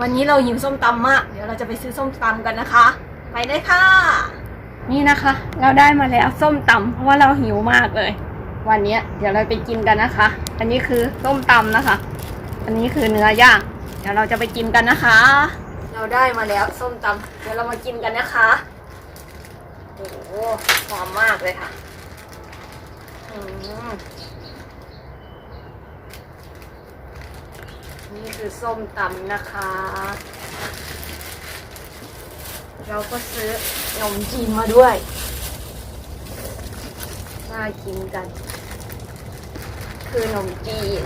วันนี้เราหิวส้มตำมาก เดี๋ยวเราจะไปซื้อส้มตำกันนะคะ ไปเลยค่ะ นี่นะคะ เราได้มาแล้วส้มตำเพราะว่าเราหิวมากเลย วันนี้เดี๋ยวเราไปกินกันนะคะ อันนี้คือส้มตำนะคะ อันนี้คือเนื้อย่างเดี๋ยวเราจะไปกินกันนะคะ เราได้มาแล้วส้มตำเดี๋ยวเรามากินกันนะคะโอ้โหหอมมากเลยค่ะ อืม นี่คือส้มตำนะคะ เราก็ซื้อขนมจีนมาด้วย มากินกัน คือขนมจีน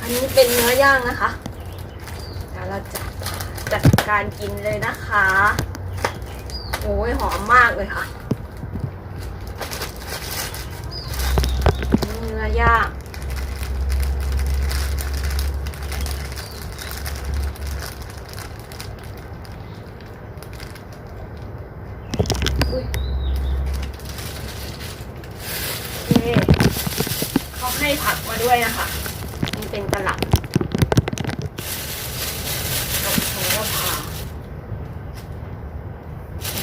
อันนี้เป็นเนื้อย่างนะคะเดี๋ยวเราจะจัดการกินเลยนะคะโอ้ยหอมมากเลยค่ะ เนื้อย่างเขาให้ผักมาด้วยนะคะนี่เป็นตลับดอกโหระพา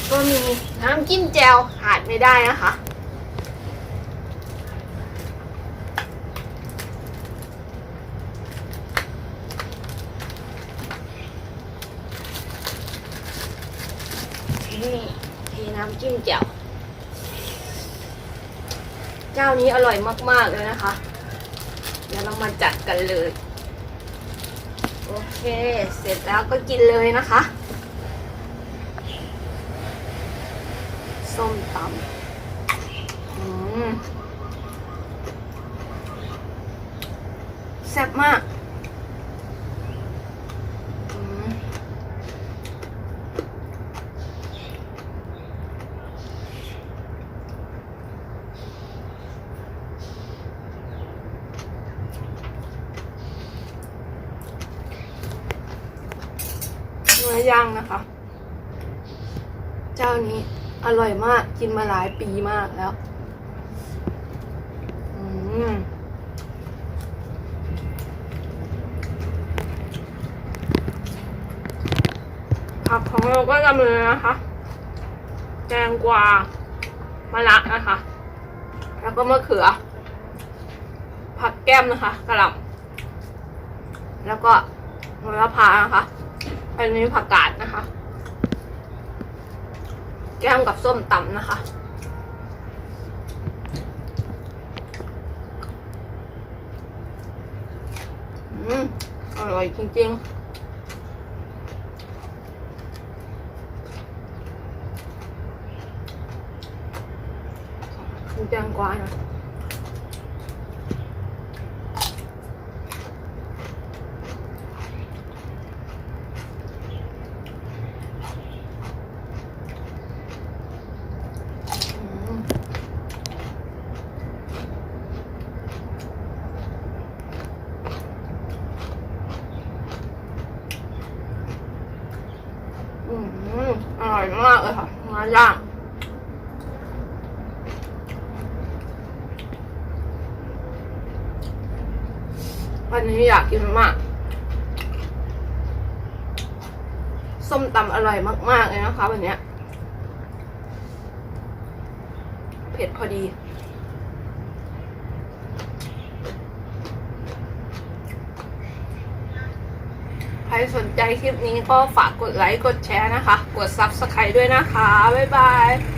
ก็มีน้ำจิ้มแจวขาดไม่ได้นะคะ นี่เทน้ำจิ้มแจ่วเจ้านี้อร่อยมาก ๆ เลยนะคะ เดี๋ยวเรามาจัดกันเลย โอเค เสร็จแล้วก็กินเลยนะคะ ส้มตำแซ่บมากอืมเนื้อย่างนะคะ เจ้านี้อร่อยมากกินมาหลายปีมากแล้วผักของเราก็จะมีนะคะแตงกวามะระนะคะ แล้วก็มะเขือ ผักแก้มนะคะกระหล่ำแล้วก็มะระพานะคะ อันนี้ผักกาดนะคะ แก้มกับส้มตำนะคะ อืม อร่อยจริงๆมีแตงกวานะอืมอืมอร่อยมากเลยค่ะ มาย่างวันนี้อยากกินมาก ส้มตำอร่อยมาก ๆ เลยนะคะ วันนี้ เผ็ดพอดี ใครสนใจคลิปนี้ก็ฝากกดไลค์ กดแชร์นะคะ กด Subscribe ด้วยนะคะ บ๊ายบาย